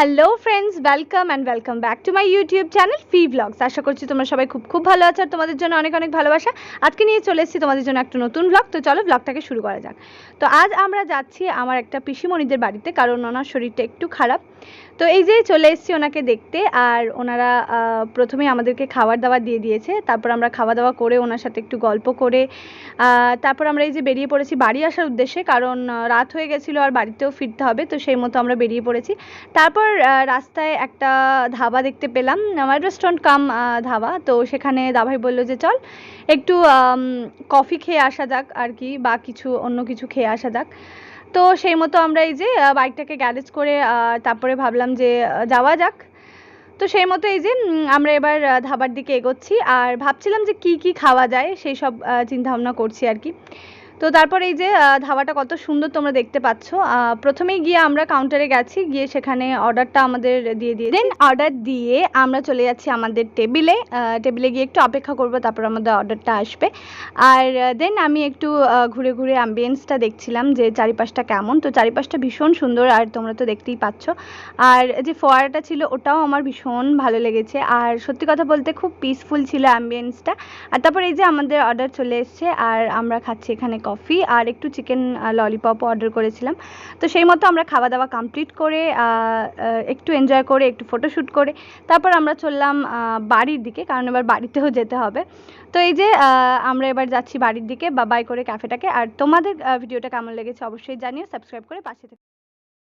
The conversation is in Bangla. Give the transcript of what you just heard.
Hello friends welcome and welcome back to my YouTube channel fee blogs আশা করছি তোমরা সবাই খুব খুব ভালো আছো আর তোমাদের জন্য অনেক অনেক ভালোবাসা। আজকে নিয়ে চলে এসেছি তোমাদের জন্য একটা নতুন ব্লগ তো চলো ব্লগটাকে শুরু করা যাক। তো আজ আমরা যাচ্ছি আমার একটা পিসিমণিদের বাড়িতে, কারণ ওনার শরীরটা একটু খারাপ। তো এই যে চলে এসেছি ওনাকে দেখতে, আর ওনারা প্রথমে আমাদেরকে খাবার দাবার দিয়ে দিয়েছে। তারপর আমরা খাওয়া দাওয়া করে ওনার সাথে একটু গল্প করে তারপর আমরা এই যে বেরিয়ে পড়েছি বাড়ি আসার উদ্দেশ্যে, কারণ রাত হয়ে গেছিল আর বাড়িতেও ফিরতে হবে। তো সেই মতো আমরা বেরিয়ে পড়েছি। তারপর আহ, রাস্তায় একটা ধাবা দেখতে পেলাম আমার রেস্টুরেন্ট কাম ধাবা। তো সেখানে দাভাই বলল যে চল একটু কফি খেয়ে আসা যাক আর কি বা কিছু অন্য কিছু খেয়ে আসা যাক। তো সেই মতো আমরা এই যে বাইকটাকে গ্যারেজ করে তারপরে ভাবলাম যে যাওয়া যাক। তো সেই মতো এই যে আমরা এবার ধাবার দিকে এগোচ্ছি। আর ভাবছিলাম যে কি কি খাওয়া যায় সেই সব চিন্তা ভাবনা করছি আর কি। তো তারপর এই যে ধাবাটা কত সুন্দর তোমরা দেখতে পাচ্ছ। প্রথমেই গিয়ে আমরা কাউন্টারে গেছি, গিয়ে সেখানে অর্ডারটা আমাদের দিয়ে দিয়ে দেন অর্ডার দিয়ে আমরা চলে যাচ্ছি আমাদের টেবিলে টেবিলে গিয়ে একটু অপেক্ষা করব, তারপর আমাদের অর্ডারটা আসবে। আর দেন আমি একটু ঘুরে ঘুরে অ্যাম্বিয়েন্সটা দেখছিলাম যে চারিপাশটা কেমন। তো চারিপাশটা ভীষণ সুন্দর, আর তোমরা তো দেখতেই পাচ্ছ। আর যে ফোয়ারাটা ছিল, ওটাও আমার ভীষণ ভালো লেগেছে। আর সত্যি কথা বলতে খুব পিসফুল ছিল অ্যাম্বিয়েন্সটা আর তারপর এই যে আমাদের অর্ডার চলে এসছে, আর আমরা খাচ্ছি এখানে কফি আর একটু চিকেন ললিপপও অর্ডার করেছিলাম। তো সেই মতো আমরা খাওয়া দাওয়া কমপ্লিট করে একটু এনজয় করে, একটু ফটোশ্যুট করে, তারপর আমরা চললাম বাড়ির দিকে, কারণ এবার বাড়িতেও যেতে হবে। তো এই যে আমরা এবার যাচ্ছি বাড়ির দিকে, বা বাই করে ক্যাফেটাকে আর তোমাদের ভিডিওটা কেমন লেগেছে অবশ্যই জানিও সাবস্ক্রাইব করে পাশে থেকো